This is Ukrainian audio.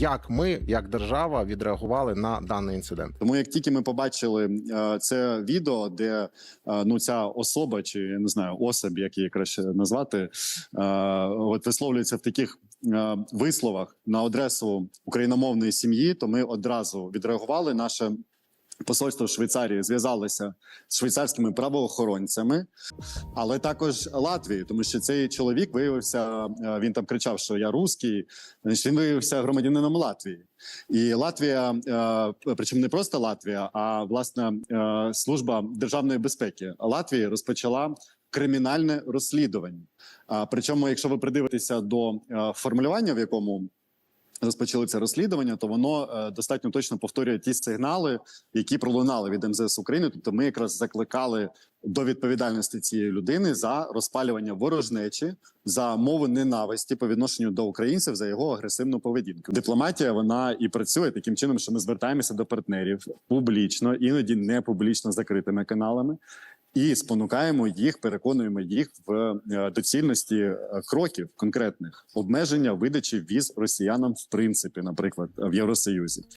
як ми, як держава, відреагували на даний інцидент. Тому як тільки ми побачили е, це відео, де е, ну ця особа, чи я не знаю, особь, як її краще назвати, е, от висловлюється в таких висловах на адресу україномовної сім'ї, то ми одразу відреагували. Наше посольство Швейцарії зв'язалося з швейцарськими правоохоронцями, але також Латвії, тому що цей чоловік виявився. е, Він там кричав, що я русський. Він виявився громадянином Латвії. І Латвія, е, причому не просто Латвія, а власне е, служба державної безпеки Латвії розпочала кримінальне розслідування. Причому, якщо ви придивитеся до формулювання, в якому розпочали це розслідування, то воно е, достатньо точно повторює ті сигнали, які пролунали від МЗС України. Тобто, ми якраз закликали до відповідальності цієї людини за розпалювання ворожнечі, за мову ненависті по відношенню до українців за його агресивну поведінку. Дипломатія вона і працює таким чином, що ми звертаємося до партнерів публічно, іноді не публічно закритими каналами. І спонукаємо їх, переконуємо їх в е, доцільності е, кроків конкретних обмеження видачі віз росіянам в принципі, наприклад, в Євросоюзі.